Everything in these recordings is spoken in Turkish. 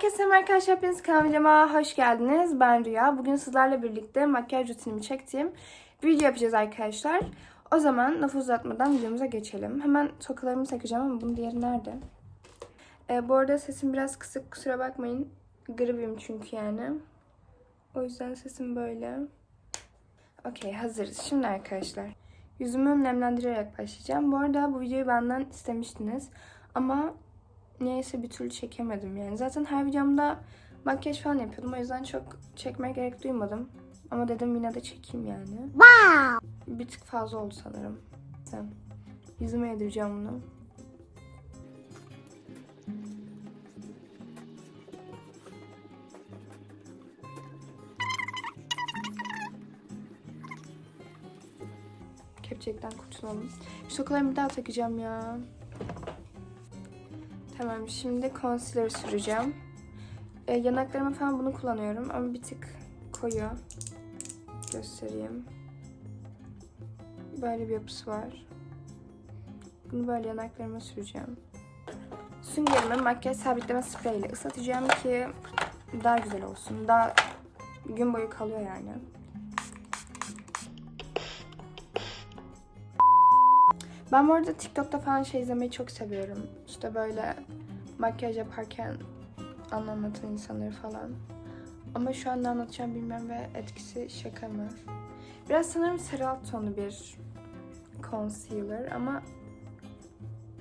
Herkese merhaba arkadaşlar. Kanalıma hoş geldiniz. Ben Rüya. Bugün sizlerle birlikte makyaj rutinimi çektiğim bir video yapacağız arkadaşlar. O zaman lafı uzatmadan videomuza geçelim. Hemen tokalarımı takacağım ama bunun diğeri nerede? Ee, bu arada sesim biraz kısık. Kusura bakmayın. Gribim çünkü yani. O yüzden sesim böyle. Okey hazırız. Şimdi arkadaşlar. Yüzümü nemlendirerek başlayacağım. Bu arada bu videoyu benden istemiştiniz. Ama neyse bir türlü çekemedim yani. Zaten her videomda makyaj falan yapıyordum. O yüzden çok çekmeye gerek duymadım. Ama dedim yine de çekeyim yani. Wow. Bir tık fazla oldu sanırım. Sen. Yüzüme yedireceğim bunu. Kepçekten kurtulalım. Şu bir daha takacağım ya. Tamam şimdi concealer süreceğim. Ee, yanaklarıma falan bunu kullanıyorum ama bir tık koyu. Göstereyim. Böyle bir yapısı var. Bunu böyle yanaklarıma süreceğim. Süngerimi makyaj sabitleme spreyiyle ıslatacağım ki daha güzel olsun. Daha gün boyu kalıyor yani. Ben bu arada TikTok'ta falan şey izlemeyi çok seviyorum. İşte böyle makyaj yaparken anlatan insanları falan. Ama şu anda anlatacağım bilmem ve etkisi şaka mı? Biraz sanırım sarı alt tonlu bir concealer ama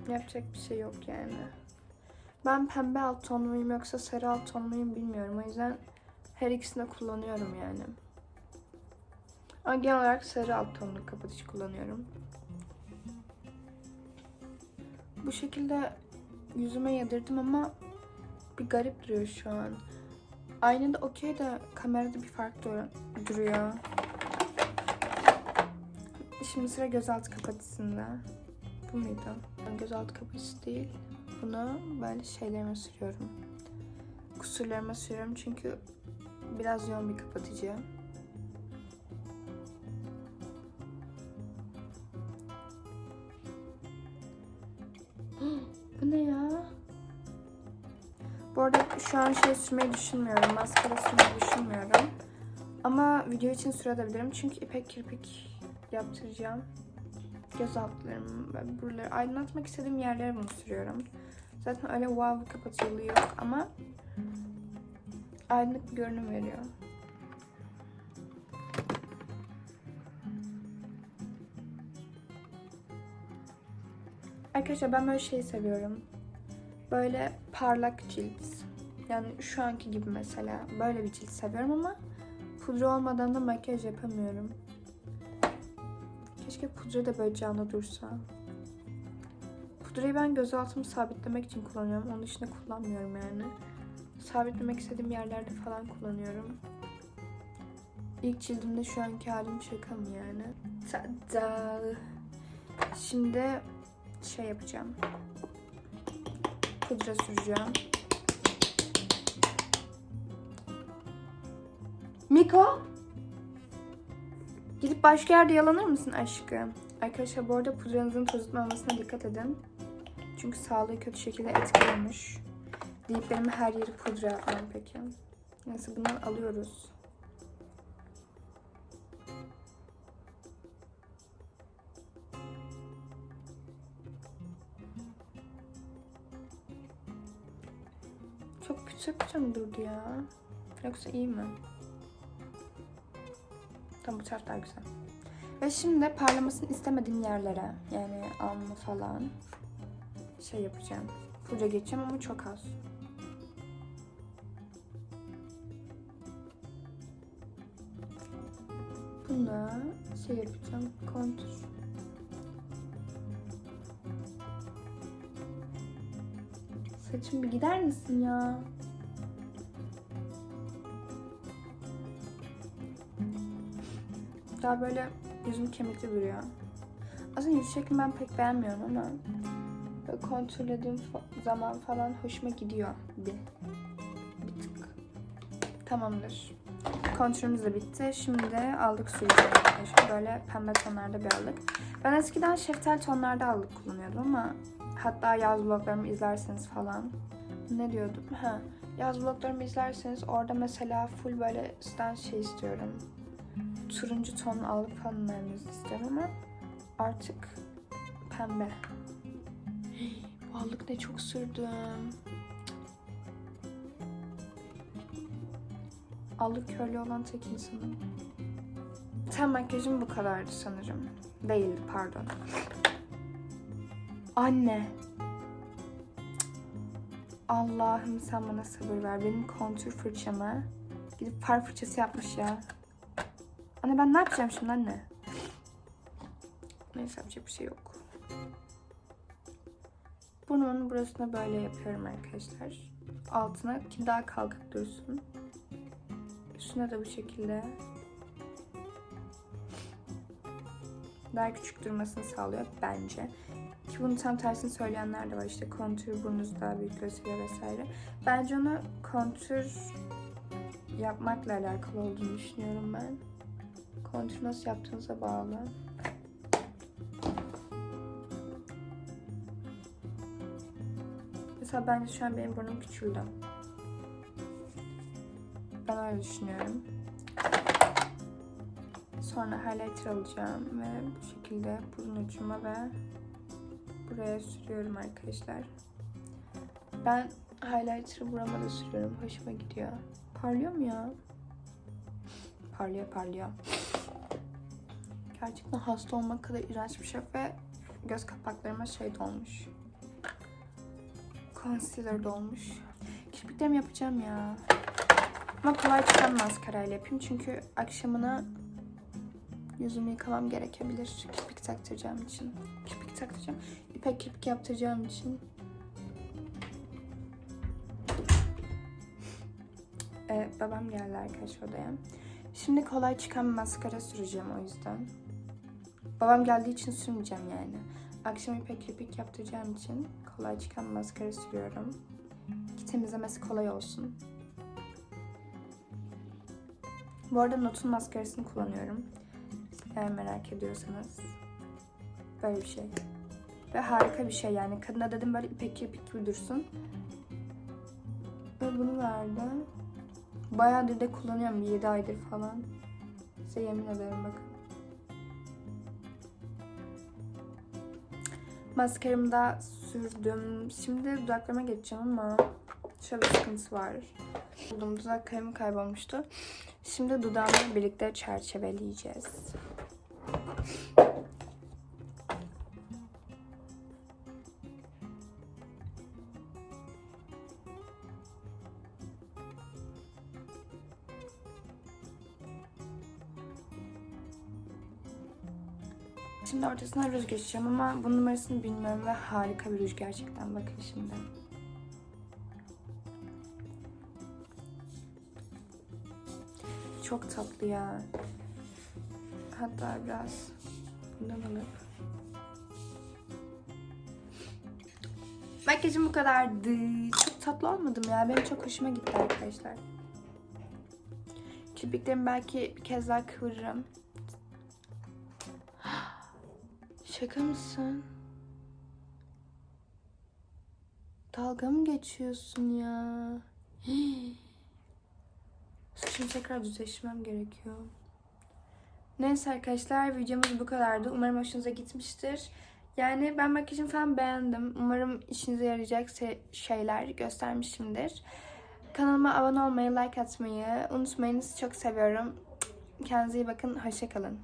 yapacak bir şey yok yani. Ben pembe alt ton muyum yoksa sarı alt ton muyum bilmiyorum. O yüzden her ikisini de kullanıyorum yani. Ama genel olarak sarı alt tonlu kapatış kullanıyorum. Bu şekilde yüzüme yedirdim ama bir garip duruyor şu an. Aynada okey de kamerada bir fark dur- duruyor. Şimdi sıra gözaltı kapatısında. Bu muydu? Gözaltı kapatısı değil. Bunu böyle şeylerime sürüyorum. Kusurlarıma sürüyorum çünkü biraz yoğun bir kapatıcı. Ne ya? Bu arada şu an şey sürmeyi düşünmüyorum. Maskara sürmeyi düşünmüyorum. Ama video için sürebilirim. Çünkü ipek kirpik yaptıracağım. Göz altlarım ve buraları aydınlatmak istediğim yerlere bunu sürüyorum. Zaten öyle wow kapatıcılığı yok ama aydınlık bir görünüm veriyor. Arkadaşlar ben böyle şeyi seviyorum. Böyle parlak cilt. Yani şu anki gibi mesela. Böyle bir cilt seviyorum ama pudra olmadan da makyaj yapamıyorum. Keşke pudra da böyle canlı dursa. Pudrayı ben göz altımı sabitlemek için kullanıyorum. Onun dışında kullanmıyorum yani. Sabitlemek istediğim yerlerde falan kullanıyorum. İlk cildimde şu anki halim şaka mı yani? Tada. Şimdi şey yapacağım. Pudra süreceğim. Miko? Gidip başka yerde yalanır mısın aşkım? Arkadaşlar bu arada pudranızın tozutmamasına dikkat edin. Çünkü sağlığı kötü şekilde etkiliyormuş. Deyip benim her yeri pudra yapmam peki. Neyse bundan alıyoruz. Çok pütür pütür durdu ya? Yoksa iyi mi? Tam bu taraf daha güzel. Ve şimdi parlamasını istemediğim yerlere yani alnı falan şey yapacağım. Pudra geçeceğim ama çok az. Buna şey yapacağım. Kontur. Saçım bir gider misin ya? Daha böyle yüzüm kemikli duruyor. Aslında yüz şeklimi ben pek beğenmiyorum ama kontrollediğim zaman falan hoşuma gidiyor bir. Bir tık. Tamamdır. Kontürümüz de bitti. Şimdi aldık süreceğiz arkadaşlar. Böyle pembe tonlarda bir aldık. Ben eskiden şeftali tonlarda aldık kullanıyordum ama hatta yaz vloglarımı izlerseniz falan. Ne diyordum? Ha. yaz vloglarımı izlerseniz orada mesela full böyle sizden şey istiyorum. Turuncu ton allık fanlarınızı istiyorum ama artık pembe. Bu allık ne çok sürdüm. Allık körlüğü olan tek insanım. Ten makyajım bu kadardı sanırım. Değildi pardon. Anne. Allah'ım sen bana sabır ver. Benim kontür fırçamı gidip far fırçası yapmış ya. Anne ben ne yapacağım şimdi anne? Neyse yapacak bir şey yok. Burnumun burasına böyle yapıyorum arkadaşlar. Altına ki daha kalkık dursun. Üstüne de bu şekilde. Daha küçük durmasını sağlıyor bence. Ki bunun tam tersini söyleyenler de var. İşte kontür burnunuzu daha büyük gösteriyor vesaire. Bence ona kontür yapmakla alakalı olduğunu düşünüyorum ben. Kontür nasıl yaptığınıza bağlı. Mesela bence şu an benim burnum küçüldü. Ben öyle düşünüyorum. Sonra highlighter alacağım ve bu şekilde burun ucuma ve buraya sürüyorum arkadaşlar. Ben highlighter'ı burama da sürüyorum. Hoşuma gidiyor. Parlıyor mu ya? Parlıyor parlıyor. Gerçekten hasta olmak kadar iğrenç bir şey ve göz kapaklarıma şey dolmuş. Concealer dolmuş. Kirpiklerimi yapacağım ya. Ama kolay çıkan maskarayla yapayım çünkü akşamına yüzümü yıkamam gerekebilir. Kirpik taktıracağım için. Kirpik taktıracağım. İpek kirpik yaptıracağım için. Ee, babam geldi arkadaş odaya. Şimdi kolay çıkan maskara süreceğim o yüzden. Babam geldiği için sürmeyeceğim yani. Akşam ipek kirpik yaptıracağım için kolay çıkan maskara sürüyorum. Ki temizlemesi kolay olsun. Bu arada Not'un maskarasını kullanıyorum. Eğer merak ediyorsanız. Böyle bir şey. Ve harika bir şey yani. Kadına dedim böyle ipek kirpik gibi dursun. Ve bunu verdi. Bayağıdır da kullanıyorum. Bir 7 aydır falan. Size yemin ederim bakın. Maskaramı da sürdüm. Şimdi dudaklarıma geçeceğim ama şöyle bir sıkıntısı var. Buldum dudak kalemi kaybolmuştu. Şimdi dudağımla birlikte çerçeveleyeceğiz. Şimdi ortasına ruj geçeceğim ama bunun numarasını bilmiyorum ve harika bir ruj gerçekten. Bakın şimdi. Çok tatlı ya. Hatta biraz bundan alıp. Makyajım bu kadardı. Çok tatlı olmadım ya. Benim çok hoşuma gitti arkadaşlar. Kirpiklerimi belki bir kez daha kıvırırım. Şaka mısın? Dalga mı geçiyorsun ya? Hii. Saçımı tekrar düzleştirmem gerekiyor. Neyse arkadaşlar videomuz bu kadardı. Umarım hoşunuza gitmiştir. Yani ben makyajımı falan beğendim. Umarım işinize yarayacak şeyler göstermişimdir. Kanalıma abone olmayı, like atmayı unutmayın. Sizi çok seviyorum. Kendinize iyi bakın. Hoşçakalın.